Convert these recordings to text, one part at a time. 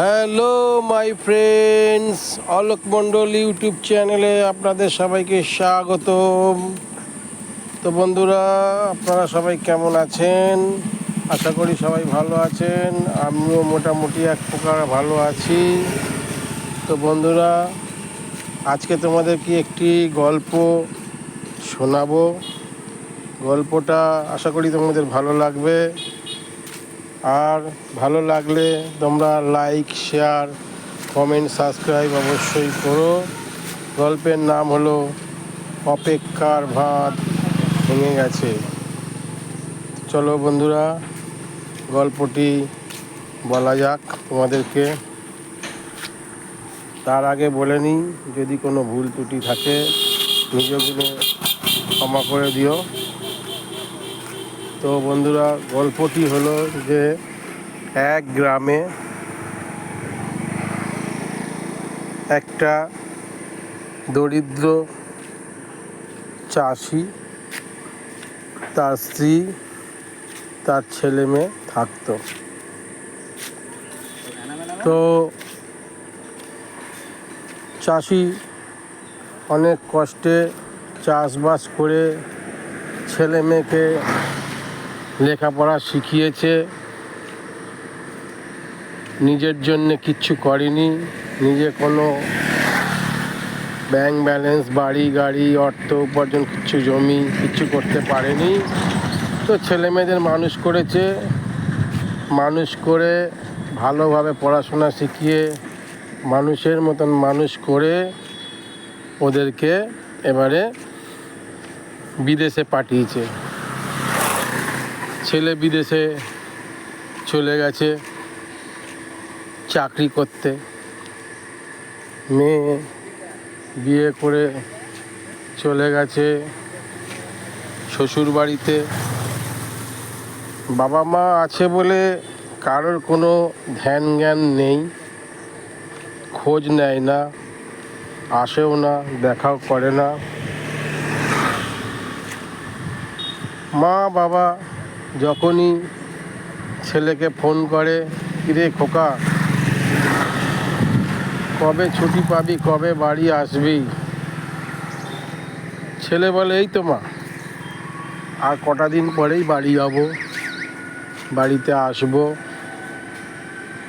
Hello my friends Alok Mondal YouTube চ্যানেলে আপনাদের সবাইকে স্বাগতম। তো বন্ধুরা, আপনারা সবাই কেমন আছেন? আশা করি সবাই ভালো আছেন। আমিও মোটামুটি এক প্রকার ভালো আছি। তো বন্ধুরা, আজকে তোমাদেরকে একটি গল্প শোনাবো? গল্পটা আশা করি তোমাদের ভালো লাগবে। আর ভালো লাগলে তোমরা লাইক শেয়ার কমেন্ট সাবস্ক্রাইব অবশ্যই করো। গল্পের নাম হলো অপেক্ষার ভাত ভেঙে গেছে। চলো বন্ধুরা, গল্পটি বলা যাক তোমাদেরকে। তার আগে বলে নিই, যদি কোনো ভুল ত্রুটি থাকে নিজেগুলো ক্ষমা করে দিও। তো বন্ধুরা, গল্পটি হলো যে এক গ্রামে একটা দরিদ্র চাষি তার স্ত্রী, তার ছেলে মেয়ে থাকতো। তো চাষি অনেক কষ্টে চাষবাস করে ছেলে মেয়েকে লেখাপড়া শিখিয়েছে। নিজের জন্য কিচ্ছু করেনি। নিজে কোনো ব্যাংক ব্যালেন্স বাড়ি, গাড়ি, অর্থ উপার্জন কিছু জমি কিছু করতে পারেনি। তো ছেলে মেয়েদের মানুষ করেছে। মানুষ করে ভালোভাবে পড়াশোনা শিখিয়ে মানুষের মতন মানুষ করে ওদেরকে এবারে বিদেশে পাঠিয়েছে। ছেলে বিদেশে চলে গেছে চাকরি করতে। মেয়ে বিয়ে করে চলে গেছে শ্বশুর বাড়িতে বাবা মা আছে বলে কারোর কোনো ধ্যান জ্ঞান নেই, খোঁজ নেয় না, আসেও না, দেখাও করে না। মা বাবা যখনই ছেলেকে ফোন করে, কিরে খোকা, কবে ছুটি পাবি, কবে বাড়ি আসবি? ছেলে বলে, এই তো মা, আর কটা দিন পরেই বাড়ি যাব, বাড়িতে আসব,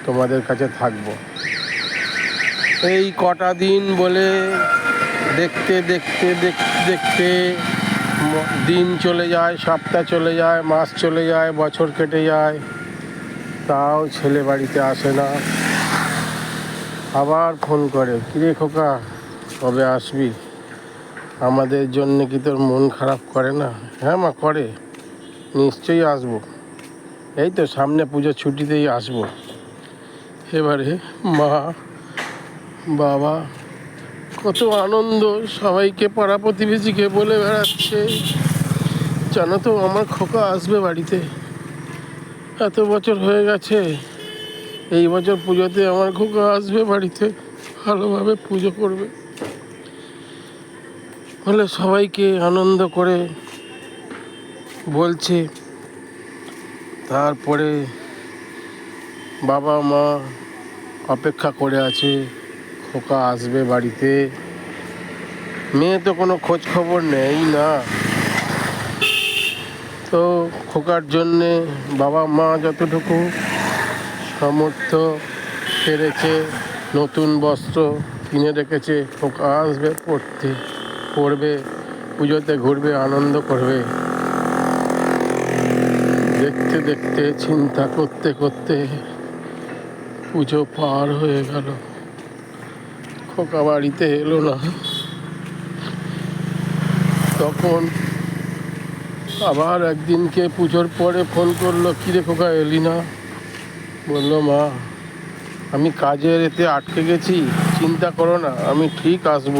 তোমাদের কাছে থাকব। এই কটা দিন বলে দেখতে দেখতে দেখতে দেখতে দিন চলে যায়, সপ্তাহ চলে যায়, মাস চলে যায়, বছর কেটে যায়। তাও ছেলে বাড়িতে আসে না। আবার ফোন করে, কিরে খোকা, কবে আসবি? আমাদের জন্য কি তোর মন খারাপ করে না? হ্যাঁ মা, করে। নিশ্চয়ই আসব। এই তো সামনে পুজোর ছুটিতেই আসব। এবারে মা, বাবা কত আনন্দ। সবাইকে পাড়া প্রতিবেশীকে বলে বেড়াচ্ছে। জানো তো, আমার খোকা আসবে বাড়িতে। এত বছর হয়ে গেছে, এই বছর পুজোতে আমার খোকা আসবে বাড়িতে, ভালোভাবে পুজো করবে। বলে সবাইকে আনন্দ করে বলছে। তারপরে বাবা মা অপেক্ষা করে আছে। খোকা আসবে বাড়িতে। মেয়ে তো কোনো খোঁজ খবর নেই না। তো খোকার জন্যে বাবা মা যতটুকু সামর্থ্য পেরেছে, নতুন বস্ত্র কিনে রেখেছে, খোকা আসবে, পড়তে পড়বে, পুজোতে ঘুরবে, আনন্দ করবে। দেখতে দেখতে, চিন্তা করতে করতে পুজো পার হয়ে গেল। খোকা বাড়িতে এলো না। তখন আবার একদিনকে পুজোর পরে ফোন করল, কিরে খোকা, এলি না? বলল, মা, আমি কাজের এতে আটকে গেছি, চিন্তা করো না, আমি ঠিক আসব।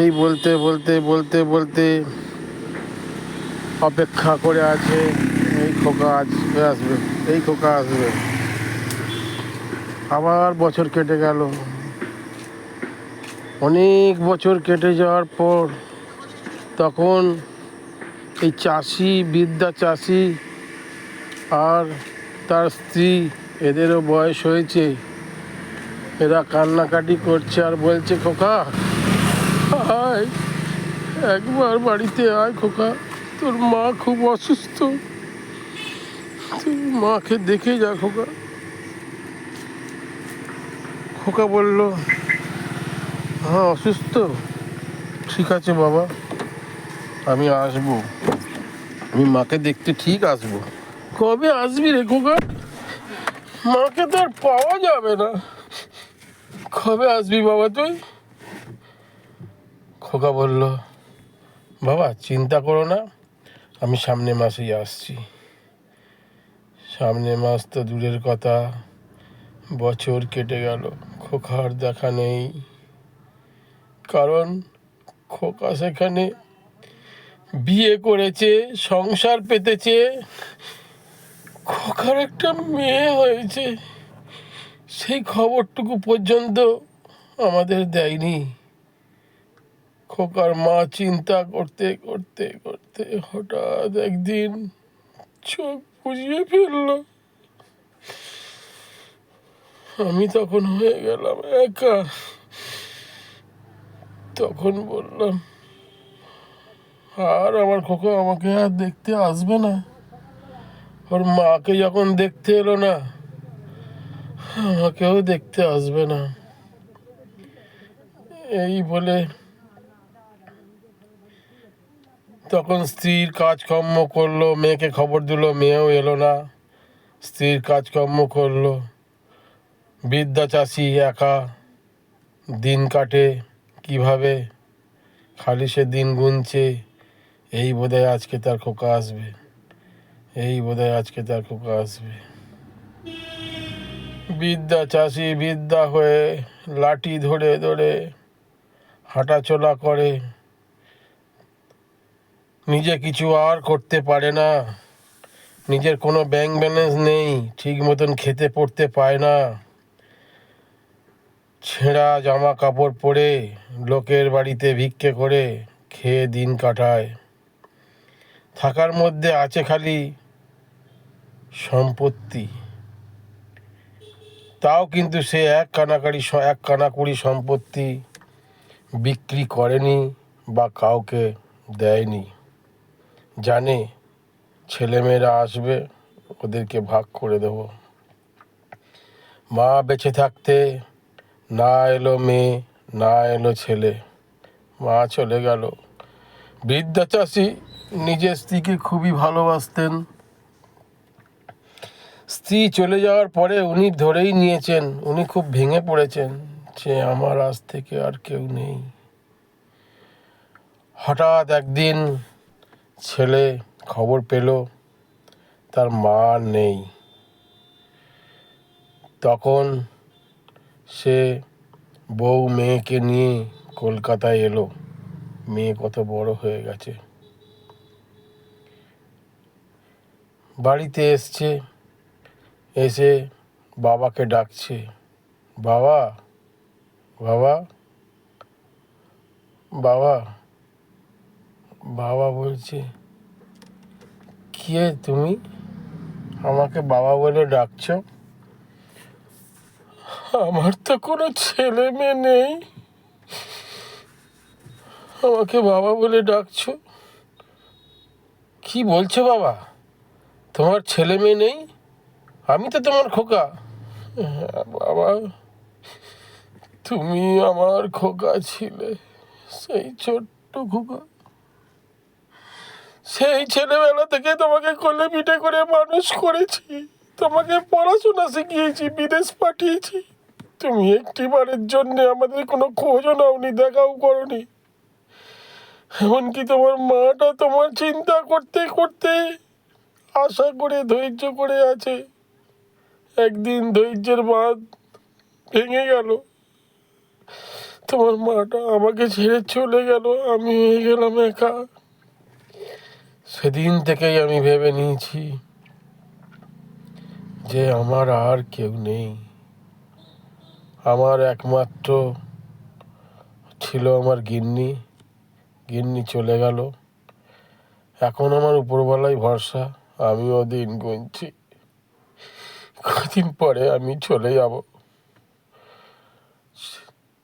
এই বলতে বলতে বলতে বলতে অপেক্ষা করে আছে, এই খোকা আসবে আসবে, এই খোকা আসবে। আবার বছর কেটে গেল। অনেক বছর কেটে যাওয়ার পর তখন এই চাষি বিদ্যা চাষি আর তার স্ত্রী, এদেরও বয়স হয়েছে। এরা কান্নাকাটি করছে আর বলছে, খোকা, আয়, একবার বাড়িতে আয় খোকা। তোর মা খুব অসুস্থ। তুই মাকে দেখে যা খোকা। খোকা বলল হ্যাঁ অসুস্থ? ঠিক আছে বাবা, আমি আসব। আমি মাকে দেখতে ঠিক আসব। কবে আসবি রে খোকা? মাকে তো আর পাওয়া যাবে না। কবে আসবি বাবা তুই? খোকা বলল, বাবা, চিন্তা করো না, আমি সামনে মাসেই আসছি। সামনে মাস তো দূরের কথা। বছর কেটে গেল, খোকার দেখা নেই। কারণ খোকা সেখানে বিয়ে করেছে, সংসার পেতেছে। খোকার একটা মেয়ে হয়েছে, সেই খবরটুকু পর্যন্ত আমাদের দেয়নি। খোকার মা চিন্তা করতে করতে করতে হঠাৎ একদিন চোখ বুঝিয়ে ফেলল আমি তখন হয়ে গেলাম একা। তখন বললাম, আর আমার খোকা আমাকে আর দেখতে আসবে না। ওর মাকে যখন দেখতে এলো না, আমাকেও দেখতে আসবে না। এই বলে তখন স্ত্রীর কাজকর্ম করল, মেয়েকে খবর দিল, মেয়েও এলো না। স্ত্রীর কাজকর্ম করল। বিদ্যা চাষি একা, দিন কাটে কীভাবে? খালি সে দিন গুনছে, এই বোধহয় আজকে তার খোকা আসবে, এই বোধহয় আজকে তার খোকা আসবে। বিদ্যা চাষি বিদ্যা হয়ে লাঠি ধরে ধরে হাঁটাচলা করে। নিজে কিছু আর করতে পারে না, নিজের কোনো ব্যাংক ব্যালেন্স নেই, ঠিক মতন খেতে পড়তে পায় না। ছেঁড়া জামা কাপড় পরে লোকের বাড়িতে ভিক্ষে করে খেয়ে দিন কাটায়। থাকার মধ্যে আছে খালি সম্পত্তি। তাও কিন্তু সে এক কানাকাড়ি স- এক কানাকুড়ি সম্পত্তি বিক্রি করেনি বা কাউকে দেয়নি। জানে ছেলেমেয়েরা আসবে, ওদেরকে ভাগ করে দেব। মা বেঁচে থাকতে না এলো মেয়ে, না এলো ছেলে। মা চলে গেল। বৃদ্ধা চাষি নিজের স্ত্রীকে খুবই ভালোবাসতেন। স্ত্রী চলে যাওয়ার পরে উনি ধরেই নিয়েছেন, উনি খুব ভেঙে পড়েছেন যে আমার আজ থেকে আর কেউ নেই। হঠাৎ একদিন ছেলে খবর পেল, তার মা নেই। তখন সে বউ মেয়েকে নিয়ে কলকাতায় এলো। মেয়ে কত বড় হয়ে গেছে। বাড়িতে এসছে, এসে বাবাকে ডাকছে। বাবা বাবা বাবা বাবা বলছে, কে তুমি? আমাকে বাবা বলে ডাকছো? আমার তো কোনো ছেলে মেয়ে নেই। আমাকে বাবা বলে ডাকছো? কি বলছো বাবা? তোমার ছেলে মেয়ে নেই? আমি তো তোমার খোকা। হ্যাঁ, বাবা তুমি আমার খোকা ছিলে সেই ছোট্ট খোকা। সেই ছেলেবেলা থেকে তোমাকে কোলে পিঠে করে মানুষ করেছি তোমাকে পড়াশোনা শিখিয়েছি বিদেশ পাঠিয়েছি। তুমি একটিবারের জন্য আমাদের কোনো খোঁজও নাওনি, দেখাও করনি। এমনকি তোমার মাটা তোমার চিন্তা করতে করতে আশা করে, ধৈর্য করে আছে। একদিন ধৈর্যের বাঁধ ভেঙে গেল। তোমার মাটা আমাকে ছেড়ে চলে গেল, আমি হয়ে গেলাম একা। সেদিন থেকেই আমি ভেবে নিয়েছি যে আমার আর কেউ নেই। আমার একমাত্র ছিল আমার গিন্নি। গিন্নি চলে গেল। এখন আমার উপরবেলায় ভরসা, আমিও দিন গুনছি। কদিন পরে আমি চলে যাব।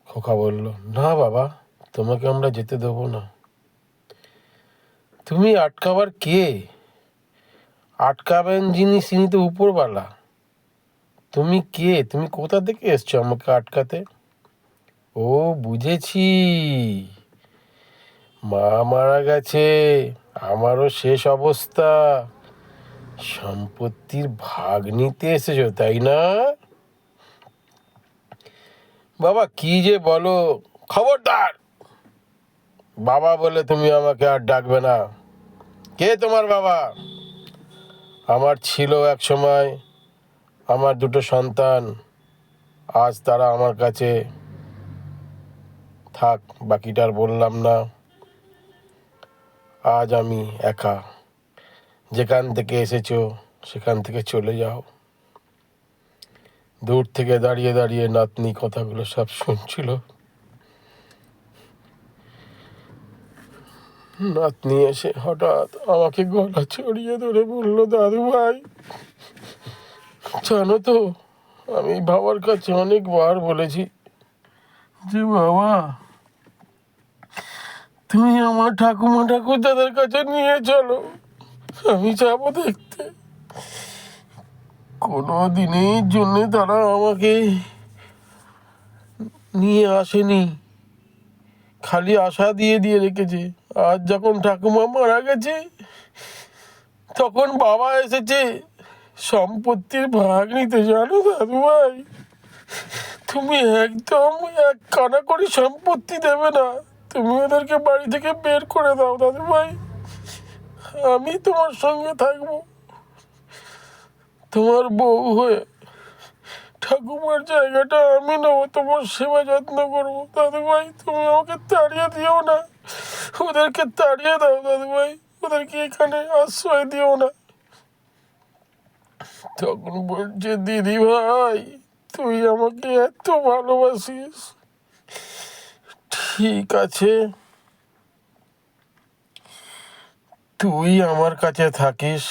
খোকা বলল, না বাবা, তোমাকে আমরা যেতে দেবো না। তুমি আটকাবার কে? আটকাবেন যিনি তিনি তো উপরওয়ালা। তুমি কে? তুমি কোথা থেকে এসছো আমাকে আটকাতে? ও, বুঝেছি। মা মারা গেছে। আমারও শেষ অবস্থা। সম্পত্তির ভাগ নিতে এসেছ, তাই না? বাবা, কি যে বলো? খবরদার! বাবা বলে তুমি আমাকে আর ডাকবে না। কে তোমার বাবা? আমার ছিল এক সময় আমার দুটো সন্তান। আজ তারা আমার কাছে থাক বাকিটার বললাম না। আজ আমি একা। যেখান থেকে এসেছ, সেখান থেকে চলে যাও। দূর থেকে দাঁড়িয়ে দাঁড়িয়ে নাতনি কথাগুলো সব শুনছিল। নাতনি এসে হঠাৎ আমাকে গলা ছড়িয়ে ধরে বলল দাদু ভাই জানো তো, আমি বাবার কাছে অনেকবার বলেছি যে, বাবা, তুমি আমার ঠাকুমা ঠাকুর দাদার কাছে নিয়ে চলো? আমি যাব দেখতে। কোনো দিনের জন্য তারা আমাকে নিয়ে আসেনি। খালি আশা দিয়ে দিয়ে রেখেছে। আজ যখন ঠাকুমা মারা গেছে, তখন বাবা এসেছে। সম্পত্তির ভাগ নিতে জানো দাদু ভাই? তুমি একদম এক কানা করে সম্পত্তি দেবে না। তুমি ওদেরকে বাড়ি থেকে বের করে দাও দাদু ভাই। আমি তোমার সঙ্গে থাকব। তোমার বউ হয়ে ঠাকুমার জায়গাটা আমি নেব, তোমার সেবা যত্ন করব। দাদু ভাই, তুমি আমাকে তাড়িয়ে দিও না। ওদেরকে তাড়িয়ে দাও দাদু ভাই। ওদেরকে এখানে আশ্রয় দিও না। তখন বলছে, দিদি ভাই, তুই আমাকে এত ভালোবাসিস। ঠিক আছে। তুই আমার কাছে থাকিস,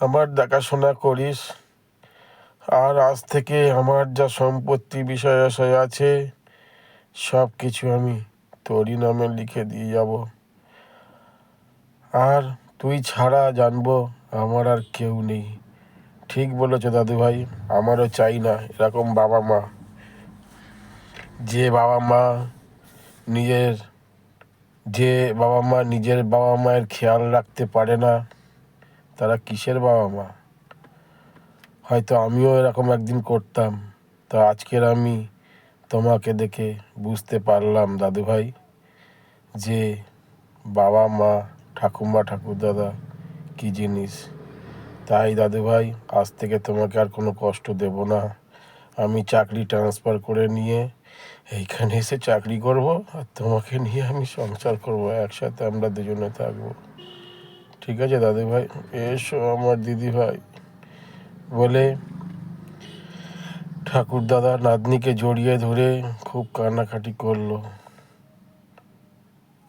আমার দেখাশোনা করিস, আর আজ থেকে আমার যা সম্পত্তি বিষয় আশয় আছে, সব কিছু আমি তোরই নামে লিখে দিয়ে যাব। আর তুই ছাড়া জানব আমার আর কেউ নেই। ঠিক বলেছ দাদু ভাই আমারও চাই না এরকম বাবা মা। যে বাবা মা নিজের, যে বাবা মা নিজের বাবা মায়ের খেয়াল রাখতে পারে না, তারা কিসের বাবা মা? হয়তো আমিও এরকম একদিন করতাম, তো আজকের আমি তোমাকে দেখে বুঝতে পারলাম দাদু ভাই যে বাবা মা, ঠাকুমা, ঠাকুরদাদা কী জিনিস। তাই দাদু ভাই আজ থেকে তোমাকে আর কোনো কষ্ট দেব না। আমি চাকরি ট্রান্সফার করে নিয়ে এইখানে এসে চাকরি করব আর তোমাকে নিয়ে আমি সংসার করব, একসাথে আমরা দুজনে থাকব। ঠিক আছে দাদু ভাই এসো আমার দিদি ভাই বলে ঠাকুর দাদা নাতনিকে জড়িয়ে ধরে খুব কান্নাকাটি করল।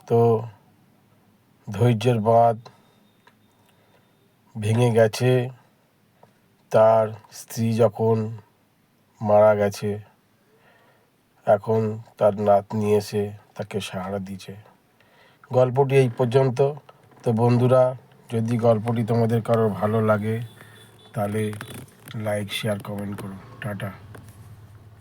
তো ধৈর্যের বাঁধ ভেঙে গেছে। তার স্ত্রী যখন মারা গেছে, এখন তার নাতনি এসে তাকে সাহারা দিয়েছে। গল্পটি এই পর্যন্ত। তো বন্ধুরা, যদি গল্পটি তোমাদের কারোর ভালো লাগে, তাহলে লাইক শেয়ার কমেন্ট করুন। টাটা।